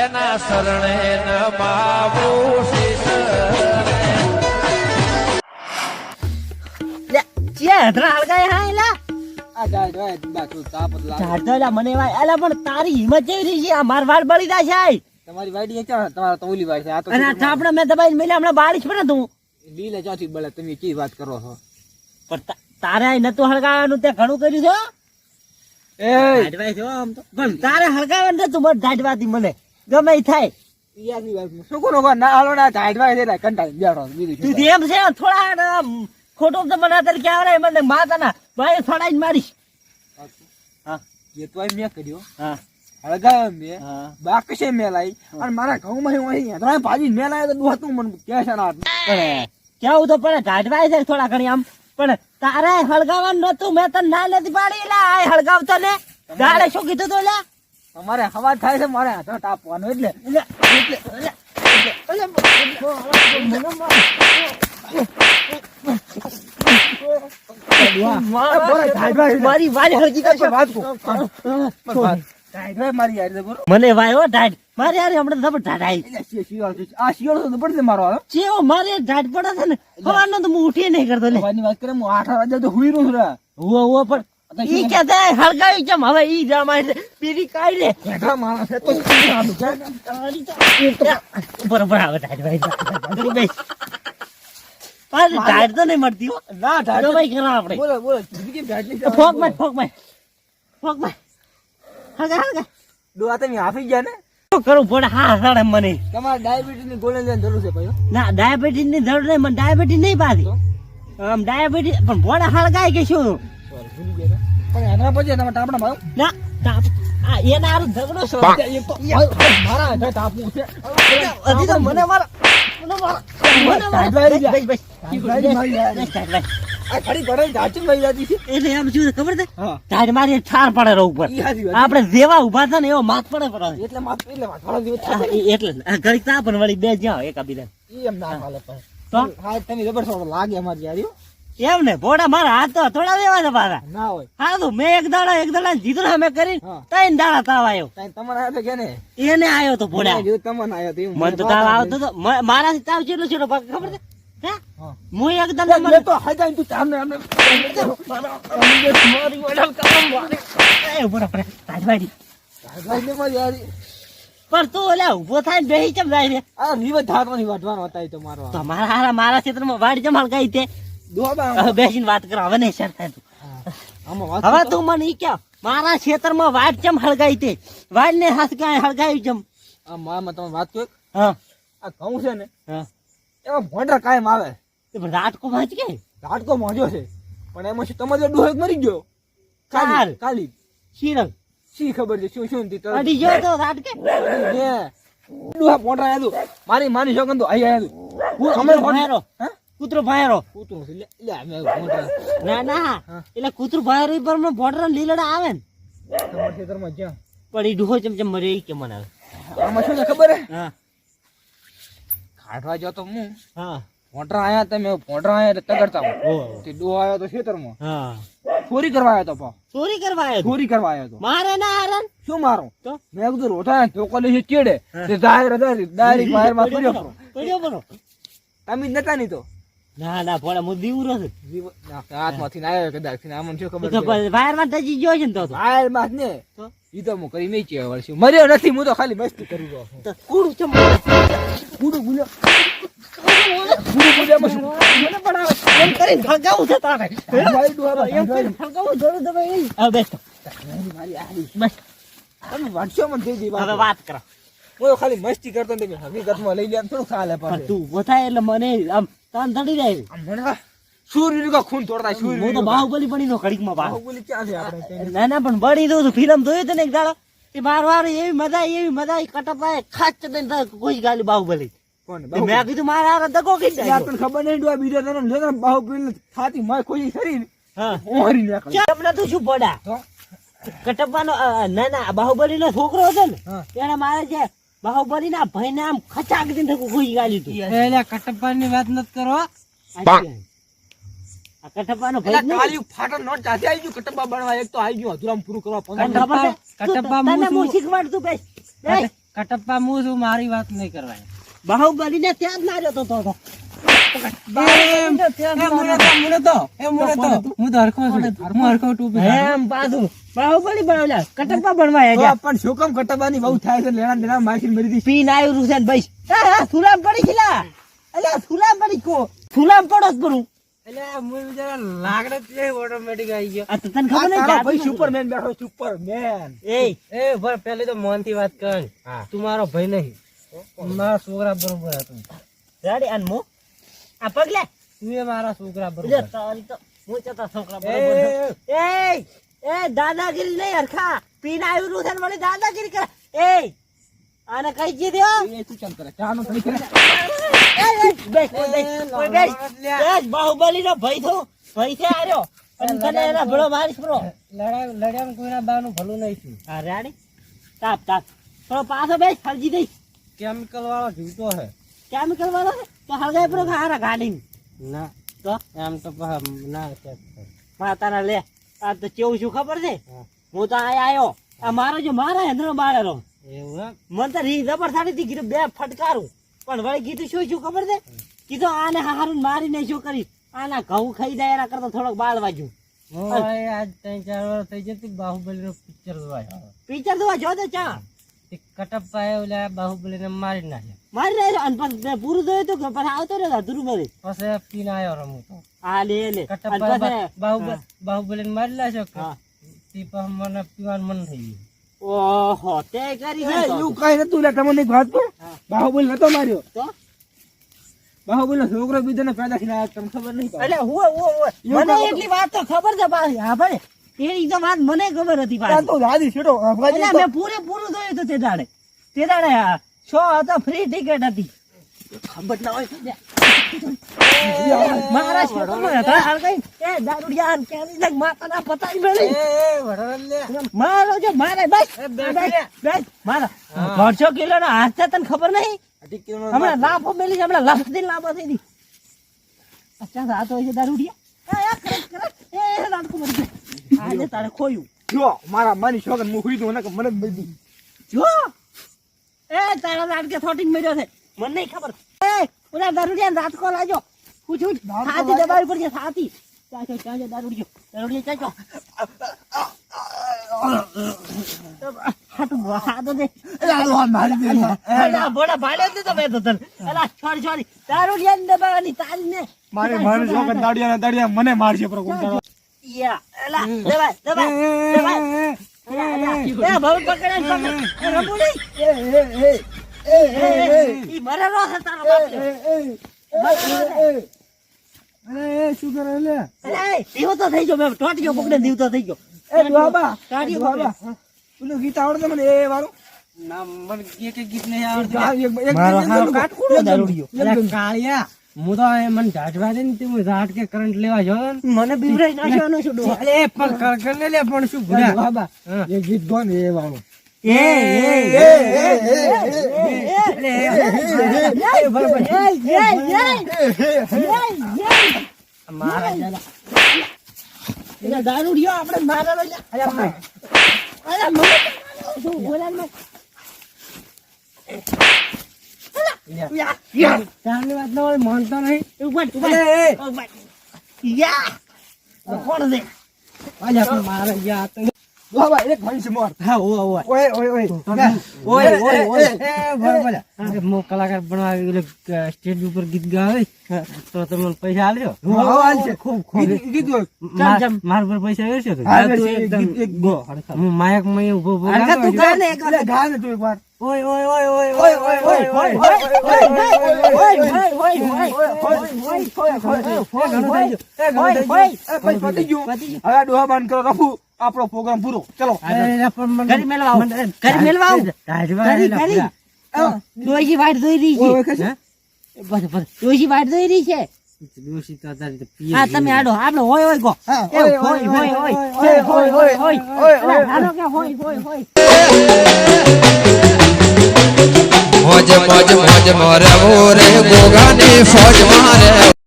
એના શરણે નમાવું તો મને તારી હિંમત છે આ માર વાળ બળી જાય તમારી વાડી તમારા તો ઓલી વાડી છે આ તો અને મેં હમણાં બારીશ પડે તું. લીલે ચોથી બળે તમે કી વાત કરો છો? પણ તારે આય નતું હળગાવાનું તે ઘણું કર્યું છે એ આમ તો. પણ તારે હળગાવાનું નતું મને ધાડવાથી મને. ગમે થાય. બીજું તું થોડા આમ ખોટું તો મને માતાના ભાઈ ફડાઈને મારીશ. હા. જે તો મેં કર્યો. હા. હળગાવ્યો મેં. હા. બાક છે મેં અને મારા ઘઉંમાં હું અહીં ભાજી મેં લાવ્યો તો દુહતું મને કે છે ના કેવું તો પણ ઢાઢવાય છે થોડા ઘણી આમ. પણ તારે હળગાવાનું નતું મેં તને ના નથી પાડી લા આ હળગાવતો ને. દાડે શું કીધું તું લે? તમારે હવા થાય છે મારે હાથો તાપવાનો એટલે માર. વાત કહું. વાત. મારી યાર મને વાય ઢાઢ મારે યાર હમણાં જબર ઢાઢ આવી. આ શિયાળો તો પડશે મારો. જેવો મારે ઢાઢ પડે છે ને સવારનો તો હું ઉઠી નહીં કરતો લે વાત કરે હું આઠ વાગે તો હુઈ રહું છું હુઓ પણ ઈ કે તે હળગાવી ચમ હવે ઈ જામાં એટલે પીરી કાઢી લે. બેઠા માણસ છે તો શું કે? બરોબર આવે ઢાઢ ભાઈ ઘડી બેસ પાછી ઢાઢ તો નહીં મળતી હો. ના ઢાઢ જો ભાઈ કરા આપણે. બોલો બોલો કેમ ઢાઢ નહીં ફોકમાં ફોકમાં ફોકમાં હળગા હળગા ડોહા તમે હાફી ગયા ને? કરું? પડે હા સડે મને. તમારે ડાયાબિટીસની ગોળી લેવાની જરૂર છે ભાઈ ના ડાયાબિટીસની જરૂર નહીં મને ડાયાબિટીસ નહીં પાછી આમ ડાયાબિટીસ પણ ભોળા હળગાય કે શું? ભૂલી ગયા. પણ એના પછી તમારે ટાપણા માં ના તાપ આ એના હારું ઝઘડો છો. મારા હાથે ટાપવું છે. તો મને મારા મને મારા મને મારા વાળી બેસ, બેસ, બેસ. ઢાઢ વાળી યાર. બેસ, ઢાઢ વાળી. આ ખડી પડે ઢાંચી મળી જતી છે એટલે એમ શું છે ખબર છે? હા. ઢાઢ મારી ઠાર પડે રહું ઉપર. ઈ હાચી વાત. આપણે જેવા ઊભા થાય ને એવો માથ પડે એટલે ઘડી તાપ પણ વળી બે જ્યાં એક આપી દે એમ ના તો? હા તમે જબર લાગે અમારી યાર. એમ ને ભોડા મારા હાથ તો થોડા દેવા છે મારા ના હોય. હા તો મેં એક દાડા એક દાડા જીતું અમે કરી ત્રણ દાડા તાવ આવ્યો તમારા હાથે કે ને એને આવ્યો તો ભોડા તમને આવ્યો તો મને તો તાવ આવતો તો મારા તાવ ચેટલો ચેટલો ખબર છે? હું? એક દાડા મને તો હાજાય તું ચાલ ને અમને મારી વડાલ કામ એ ને મારી યાર પણ તું ઓલા ઊભો થાય ને બેહી ચમ જાય છે? આ રીવત ધારવાની હતા તો મારો. તો મારા હારા મારા ક્ષેત્રમાં વાડી જમાલ ગઈ તે બેસીને વાત કરો હવે નહીં શેર થાય તું હવે તું મને ઈ કે મારા ક્ષેત્રમાં વાડ ચમ હળગાઈ તે? વાડ ને હાથ કાંઈ ચમ આ મામાં તમે વાત કહો હા. આ ઘઉં છે ને હા. એમાં ભોંડર કાયમ આવે. પણ રાટકો વાંચ કે? રાટકો મોજો છે પણ એમાં શું તમારો ડોહે મરી ગયો. કાલી કાલી. શીરંગ શી ખબર છે શું શું તરત અડી ગયો તો રાટકે ને ડોહા પોંડા આયા મારી માની છોકન તો આયા તું. હું અમે હા? કૂતરો ભાયરો કૂતરો ના ના. એટલે કૂતરો ભાયરો પર બોર્ડર લીલડા આવે ને. તમારા ખેતરમાં જ્યાં. પણ ઈ ડોહો ચમ ચમ મરે ઈ કે મને આવે આમાં શું છે ખબર હે? હા. કાઢવા જો તો હું હા. પોંડરા આયા તમે પોંડરા આયા એટલે તગડતા હું. તે ડોહો આવ્યો તો ખેતરમાં. હા. ચોરી કરવા આવ્યો તો પા ચોરી કરવા આવ્યો તું? ચોરી કરવા આવ્યો તો. મારે ના હારણ શું મારું? તો? મેં કીધું રોટા ધોકો લઈ ચેડે. તે જાહેર ડાયરેક્ટ બહારમાં પડ્યો. પડ્યો તમે જ નતા નહીં તો. ના ના ફોડા હું દીવરો છું. જીવ- ના, હાથમાંથી ના આવ્યો કદાચથી આમને શું ખબર વાયરમાં ટચી ગયો છે ને તો વાયરમાં ને? ઈ તો હું કરી નહીં છે વર્ષે મર્યો નથી હું તો ખાલી મસ્તી કરી છું. કુડું છે થઈ હવે વાત. વાત કરો. હું ખાલી મસ્તી કરતો ને હકીકતમાં લઈ લે થોડું ખાલે પણ તું વધાય એટલે મને આમ તાન ધડી જાય આમ મને આ સૂર્યનું ખૂન તોડતા સૂર્ય હું તો બાહુબલી નો ઘડીકમાં બાહુ. બાહુબલી ક્યાં છે આપણે ના ના પણ બળી દઉં ફિલ્મ જોયું હતું એક દાડો? એ બાર એવી મજા એવી મજા આવી, ખાચ દઈને કોઈ ગાલી બાહુબલી. મેં કીધું મારા હારે દગો યાર નાખ્યો. ખબર નહીં ડોહા બીજો તને લેતા બાહુબલી થાતી માય કોઈ હા. નાખે. તો શું પડ્યા કટપ્પાનો ના ના બાહુબલી નો છોકરો હતો ને એને મારે છે બાહુબલી ના ભાઈ ને આમ ખચાક દઈને કોઈ ગાલી હતું કટપ્પા ની વાત નત કરો. આ કટપ્પાનો ભાઈ જ નહીં. કાળિયું ફાટણ નોટ જાતે આવી ગયું કટપ્પા બનવા એક તો આવી ગયું અધુરામ પૂરું કરવા પંદર કટપ્પા? તને હું શીખવાડ તું બેસ. કટપ્પા હું છું મારી વાત નહીં કરવાની? બાહુબલી ને ત્યાં જ માર્યો તો તો. સુલામ પડો કરું પેલી તો મોનથી વાત કર. તું મારો ભાઈ નહીં. મારા છોકરા બરોબર હતો. આ પગલે તું એ મારા છોકરા બરોબર. તારી તો હું જતા છોકરા બરોબર એ એ. દાદાગીરી નહીં હરખા. પીને આવ્યું છે ને મને દાદાગીરી કરે. એ આને કઈ દીધો એ તું ચમ કરે? ચાનો થઈ કરે? બેસ, બેસ, બેસ. બાહુબલી નો ભાઈ થો ભાઈ છે આર્યો. અને તને એના ભલો મારીશ બરો. લડાઈ લડ્યામાં કોઈના બાનું ભલું નહીં છું હા રાડી તાપ તાપ. થોડો પાછો બેસ ફરજી દઈશ કેમિકલ વાળો જીવતો હે. કેમિકલ વાળો તો હળગાઈ હારા ગાડી ના તો એમ તો ના પણ તારા લે આ તો કેવું શું ખબર છે હું તો આયા આયો આ મારો જો મારા હેન્દ્ર બાળેલો એવું મને તો રી જબર સાડી હતી કીધું બે ફટકારું પણ વળી કીધું શું શું ખબર છે કીધું આને હારું મારીને શું કરી આના ઘઉં ખાઈ જાય એના કરતા થોડોક બાળ વાગ્યું આજ ત્રણ ચાર વાર થઈ જતી બાહુબલી નું પિક્ચર જોવા પિક્ચર જોવા જો તો ચા ઓલા બાહુબલી ને મારી નાખ્યા. મારી રહ્યો અને પછી પૂરું જોયું તું પછી આવતો રહ્યો અધૂરું મરે પછી પીને આવ્યો રમું તો હા લે લે. અને બાહુબલી બાહુબલી મારી લાગ્યો તે પછી મને પીવાનું મન થઈ ગયું. ઓહો તે કરી છે એવું કઈ નતું લે તમને એક વાત બાહુબલી નતો માર્યો. તો? બાહુબલી છોકરો બીજો ને પેદા થઈને તમને ખબર નહીં એટલે હું હું હું મને એટલી વાત તો ખબર છે ભાઈ હા ભાઈ. એની તો વાત મને ખબર હતી આ પાછી. તો છેડો એટલે મેં પૂરેપૂરું જોયું હતું તે દાડે. તે દાડે આ શો હતો ફ્રી ટિકિટ હતી. ખબર ના હોય મારા શોમાં હતા હાલ કઈ. એ દારૂડિયા ને ક્યાંની માતાના પતાઈ મેળી મારો જો મારે બસ. મારા. દોઢસો કિલો નો હાથ તને ખબર નહીં? હમણાં લાફો મેલી છે, હમણાં લફદી લાફો થઈ હતી અચ્છા હાથ હોય છે દારૂડિયા. ને તારે ખોયું. જો મારા મારી શોખ હું હુઈ દઉં કે મને મળી જો! એ તારા લાડ કે થોટિંગ મર્યો છે. મને નહીં ખબર. એ ઓલા દારૂડિયા રાત કો લાજો હું છું સાથી દબાવી પડશે સાથી ચાચો ચાચો દારૂડિયો. દારૂડિયો ચાચો હાટું મને મારશે પ્રકોપ યા એલા દબાય દબાય દબાય શું કરે લે એવો તો થઈ ગયો મેં ટોટ ગયો પકડે દીવતો થઈ ગયો એ બાબા કાઢ્યો બાબા પેલું ગીત આવડે મને એ વાળું ના મને એક ગીત નહીં આવડતું કાળિયા હું તો મને ઢાઢવા દે ને તે હું ઝાટ કે કરંટ લેવા જો મને બીવરાઈ નાખ્યો છું ડોહા. અલે, પણ કર કર ને લે પણ શું ભૂલ્યા બાબા એ ગીત ગો ને એ વાળો એ, એ, એ, એ, એ, એ, એ, એ, માનતો નહીં. કોણ છે? મારે ગયા તો એક ભાઈ મોર. હા ઓય ઓય ઓય, ઓય, ઓય. ઓય ઓય ઓય એ, એ બરાબર હું કલાકાર બનવા સ્ટેજ ઉપર ગીત ગાવે તો તમે પૈસા આલજો હા, હા, છે. ખૂબ ખૂબ ગીત- ગીત માર પર પૈસા વેચશે તો હા, એક એક ગો. હું માયકમાં ઊભો ઊભો તું ગા ને એક વાર. ગા ને તું એક વાર. ઓય ઓય ઓય ઓય ઓય, ઓય, ઓય, ઓય, ઓય, ઓય, ઓય, ઓય, એ, આપણો પ્રોગ્રામ પૂરો. ચલો. ઘરે મેળવા ઘરે મેળવા ડોશી વાટ જોઈ રહી છે. બસ બસ ડોશી વાટ જોઈ રહી છે. તમે આડો. આપણે હોય હોય ગો. હોય હોય હોય. હોય હોય હોય હોય કે હોય હોય હોય. મોજ મોજ મોજ મોરે મોરે ગોગાની ફોજ મારે.